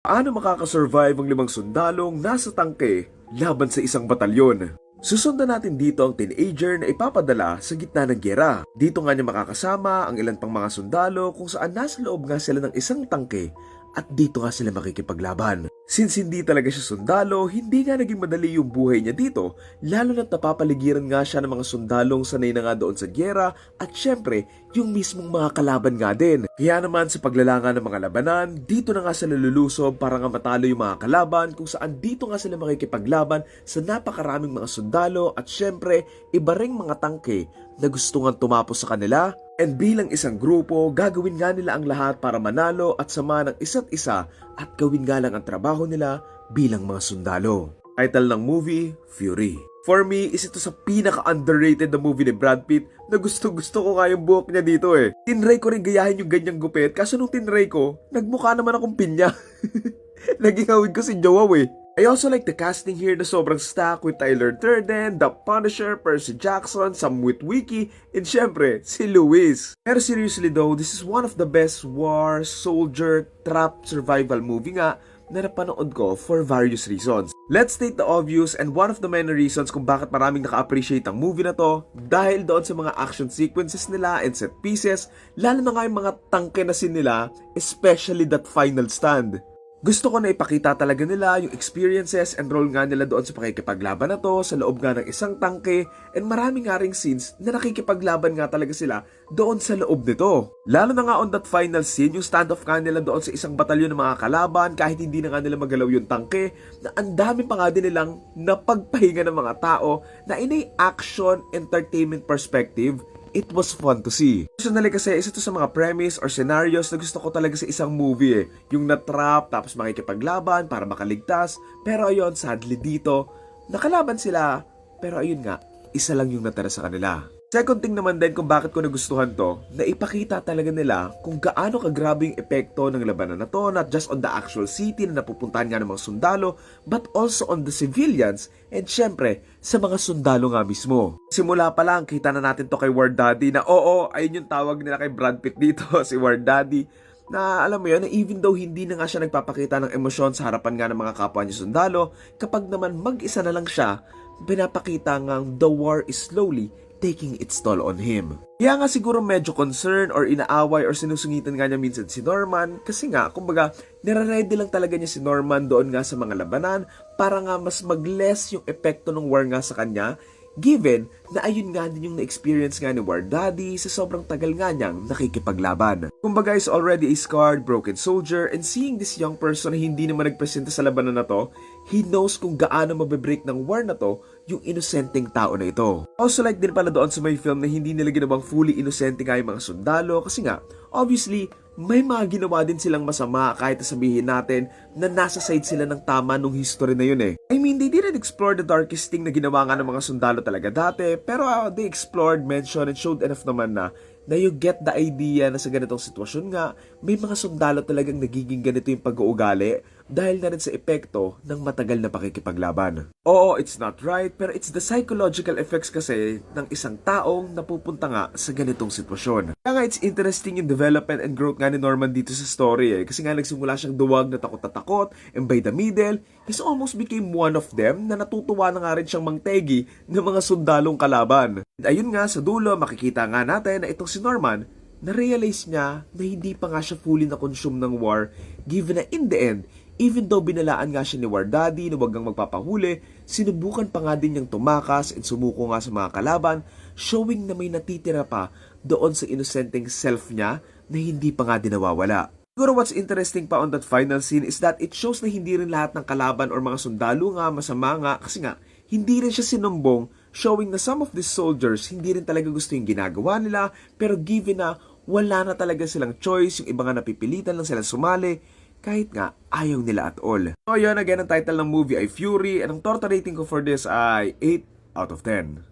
Paano makakasurvive ang limang sundalong nasa tangke laban sa isang batalyon? Susundan natin dito ang teenager na ipapadala sa gitna ng gyera. Dito nga niya makakasama ang ilan pang mga sundalo kung saan nasa loob nga sila ng isang tangke at dito nga sila makikipaglaban. Since hindi talaga siya sundalo, hindi nga naging madali yung buhay niya dito, lalo na't napapaligiran nga siya ng mga sundalong sanay na nga doon sa gyera at syempre, yung mismong mga kalaban nga din. Kaya naman sa paglalanga ng mga labanan, dito na nga sila lulusob para nga matalo yung mga kalaban kung saan dito nga sila makikipaglaban sa napakaraming mga sundalo at syempre, iba ring mga tangke na gusto nga tumapos sa kanila And bilang isang grupo, gagawin nga nila ang lahat para manalo at sama ng isa't isa at gawin nga lang ang trabaho nila bilang mga sundalo. Title ng movie, Fury. For me, is ito sa pinaka-underrated na movie ni Brad Pitt na gusto-gusto ko nga yung buhok niya dito eh. Tinry ko rin gayahin yung ganyang gupit kaso nung tinry ko, nagmukha naman akong pinya. Naging hawid ko si Joao eh. I also like the casting here na sobrang stack with Tyler Durden, The Punisher, Percy Jackson, Sam Witwicky, and syempre, si Luis. Pero seriously though, this is one of the best war, soldier, trap, survival movie nga na napanood ko for various reasons. Let's state the obvious and one of the many reasons kung bakit maraming naka-appreciate ang movie na to dahil doon sa mga action sequences nila and set pieces, lalo na nga yung mga tangke na sin nila, especially that final stand. Gusto ko na ipakita talaga nila yung experiences and role nga nila doon sa pakikipaglaban na to sa loob nga ng isang tangke and marami nga ring scenes na nakikipaglaban nga talaga sila doon sa loob nito. Lalo na nga on that final scene, yung standoff nga nila doon sa isang batalyon ng mga kalaban kahit hindi na nga nila magalaw yung tangke na ang dami pa nga din nilang napagpahinga ng mga tao na in a action entertainment perspective it was fun to see. Personally kasi, isa to sa mga premise or scenarios na gusto ko talaga sa isang movie eh. Yung na-trap, tapos makikipaglaban para makaligtas. Pero ayun, sadly dito, nakalaban sila. Pero ayun nga, isa lang yung natara sa kanila. Second thing naman din kung bakit ko nagustuhan to, na ipakita talaga nila kung gaano kagrabe yung epekto ng labanan na to, not just on the actual city na napupuntahan nga ng mga sundalo, but also on the civilians, and syempre, sa mga sundalo nga mismo. Simula pa lang, kita na natin to kay War Daddy na oo, ayun yung tawag nila kay Brad Pitt dito, si War Daddy, na alam mo yun, na even though hindi na nga siya nagpapakita ng emosyon sa harapan nga ng mga kapwa niya sundalo, kapag naman mag-isa na lang siya, pinapakita nga the war is slowly taking its toll on him. Kaya nga siguro medyo concern or inaaway or sinusungitan nga niya minsan si Norman kasi nga, kumbaga, nire-ready lang talaga niya si Norman doon nga sa mga labanan para nga mas mag-less yung epekto ng war nga sa kanya given na ayun nga din yung na-experience nga ni War Daddy sa sobrang tagal nga niyang nakikipaglaban. Kumbaga is already a scarred, broken soldier and seeing this young person na hindi naman nagpresenta sa labanan na to, he knows kung gaano mabibreak ng war na to yung inosenteng tao na ito. Also like din pala doon sa may film na hindi nila ginawang fully innocent nga yung mga sundalo kasi nga, obviously, may mga ginawa din silang masama kahit sabihin natin na nasa side sila ng tama nung history na yun eh. I mean, they didn't explore the darkest thing na ginawa nga ng mga sundalo talaga dati, pero uh, they explored, mentioned, and showed enough naman na na you get the idea na sa ganitong sitwasyon nga, may mga sundalo talagang nagiging ganito yung pag-uugali dahil na rin sa epekto ng matagal na pakikipaglaban. Oo, it's not right, pero it's the psychological effects kasi ng isang taong napupunta nga sa ganitong sitwasyon. Kaya nga it's interesting yung development and growth nga ni Norman dito sa story eh. Kasi nga nagsimula siyang duwag na takot na takot, and by the middle, he's almost became one of them na natutuwa na nga rin siyang mangtegi ng mga sundalong kalaban. And ayun nga, sa dulo, makikita nga natin na itong si Norman, na-realize niya na hindi pa nga siya fully na-consume ng war given na in the end, even though binalaan nga siya ni War Daddy na wag kang magpapahuli, sinubukan pa nga din niyang tumakas and sumuko nga sa mga kalaban, showing na may natitira pa doon sa inosenteng self niya na hindi pa nga din nawawala. Siguro what's interesting pa on that final scene is that it shows na hindi rin lahat ng kalaban or mga sundalo nga masama nga kasi nga hindi rin siya sinumbong showing na some of these soldiers hindi rin talaga gusto yung ginagawa nila pero given na wala na talaga silang choice, yung iba nga napipilitan lang sila sumali kahit nga ayaw nila at all. So yun again, ang title ng movie ay Fury and ang torta rating ko for this ay 8 out of 10.